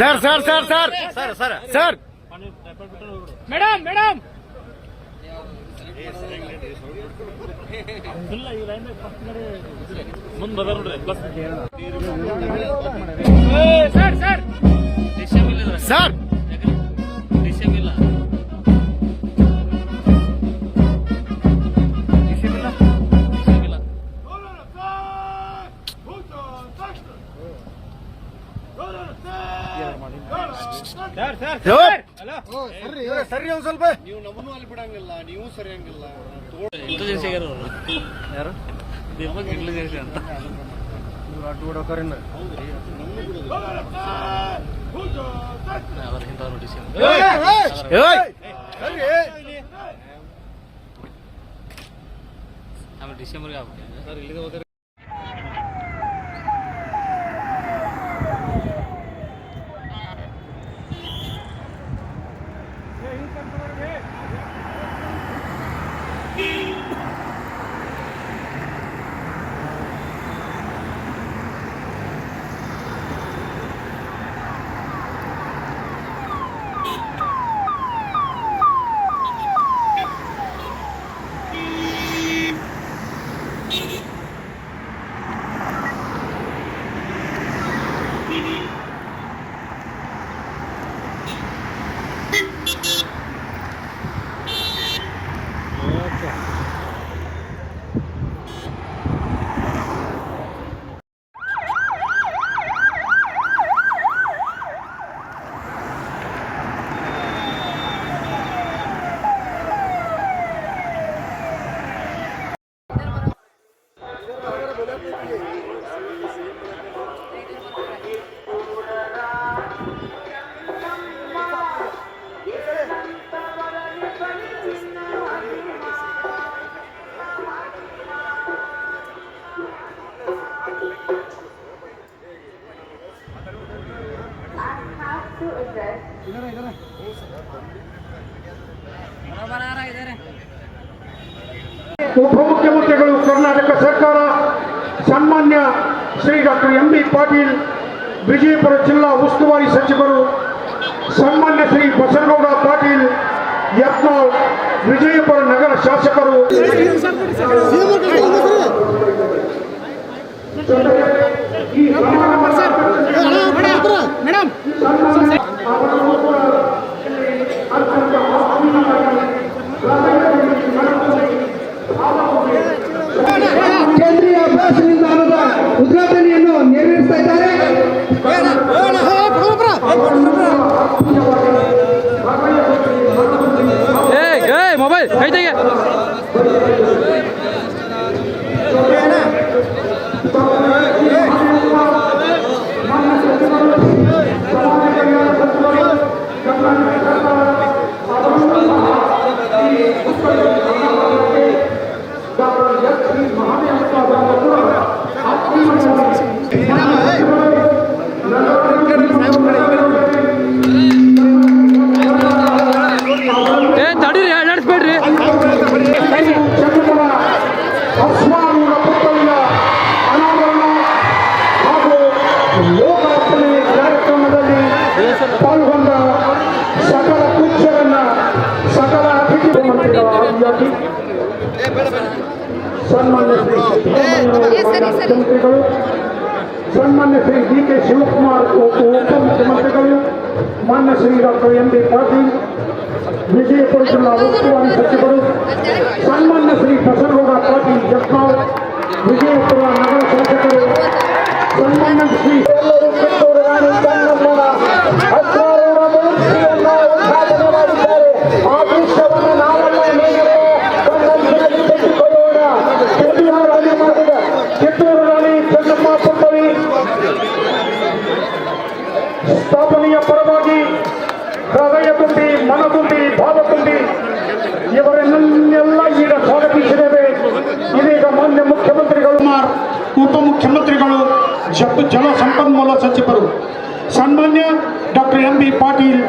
Sir sir sir sir sir sir sir madam madam ಇಲ್ಲ ಈ line first ಗಾಡಿ ಮುಂದೆ ಬದ ನೋಡ್ರಿ bus sir sir sir sir sir sir ಸರಿ ಒಂದ್ ಸ್ವಲ್ಪ. ನೀವು ನಮ್ಮನ್ನು ಅಲ್ಲಿ ಬಿಡಂಗಿಲ್ಲ ನೀವು ಸರಿಯಂಗಿಲ್ಲ ಇಂಟೆಲಿಜೆನ್ಸ್ ಯಾರು? ದೀಪಕ್ ಇಂಟೆಲಿಜೆನ್ಸ್ ಅಂತ. ಆಮೇಲೆ ಡಿಸೆಂಬರ್ಗೆ ಆಗ್ಬೇಕು. ಸರ್ ಇಲ್ಲಿಗೆ ಹೋದ್ರೆ ಉಪಮುಖ್ಯಮಂತ್ರಿಗಳು ಕರ್ನಾಟಕ ಸರ್ಕಾರ, ಸನ್ಮಾನ್ಯ Shri doctor M B Patil Vijayapura ಜಿಲ್ಲಾ ಉಸ್ತುವಾರಿ ಸಚಿವರು, ಸನ್ಮಾನ್ಯ ಶ್ರೀ ಬಸನಗೌಡ ಪಾಟೀಲ್, ಯತ್ನಾಳ್, ವಿಜಯಪುರ ನಗರ ಶಾಸಕರು. ಸಕಲ ಪೂಜ್ಯರನ್ನ ಸಕಲ ಅತಿಥಿ ಮಂತ್ರಿಗಳ ಆದಿಯಾಗಿ ಸನ್ಮಾನ್ಯ ಶ್ರೀ ಸಿದ್ದರಾಮಯ್ಯನವರ ಮುಖ್ಯಮಂತ್ರಿಗಳು ಸನ್ಮಾನ್ಯ ಶ್ರೀ ಡಿ ಕೆ ಶಿವಕುಮಾರ್ ಉಪ ಉಪಮುಖ್ಯಮಂತ್ರಿಗಳು ಮಾನ್ಯ Shri doctor M B Patil Vijayapura ಜಿಲ್ಲಾ ಉಸ್ತುವಾರಿ ಸಚಿವರು ಸನ್ಮಾನ್ಯ ಶ್ರೀ ಬಸನಗೌಡ ಪಾಟೀಲ್ ಜತ್ನಾಳ್ ವಿಜಯಪುರ ನಗರ ಶಾಸಕರು ಸನ್ಮಾನ್ಯ ಶ್ರೀ ಕಿತ್ತೂರು ರಾಣಿ ಚೆನ್ನಮ್ಮ ಪುತ್ತಳಿ ಸ್ಥಾಪನೆಯ ಪರವಾಗಿ ಹೃದಯ ತುಂಬಿ ಮನ ತುಂಬಿ ಭಾವ ತುಂಬಿ ಇವರನ್ನೆಲ್ಲ ಈಗ ಸ್ವಾಗತಿಸಿದ್ದೇವೆ. ಇದೀಗ ಮಾನ್ಯ ಮುಖ್ಯಮಂತ್ರಿಗಳು ಉಪಮುಖ್ಯಮಂತ್ರಿಗಳು ಜಲ ಸಂಪನ್ಮೂಲ ಸಚಿವರು. ಸನ್ಮಾನ್ಯ ಡಾಕ್ಟರ್ ಎಂ ಬಿ ಪಾಟೀಲ್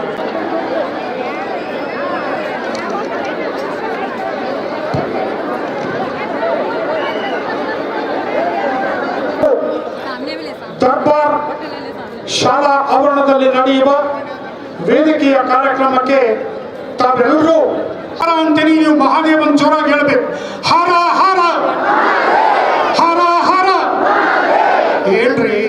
ಭವನದಲ್ಲಿ ನಡೆಯುವ ವೇದಿಕೆಯ ಕಾರ್ಯಕ್ರಮಕ್ಕೆ ತಾವೆಲ್ಲರೂ ಹರ ಅಂತೀನಿ. ನೀವು ಮಹಾದೇವನ್ ಜೋರಾಗಿ ಹೇಳಬೇಕು. ಹರ ಹರ ಹರ ಹರ. ಏನ್ರಿ?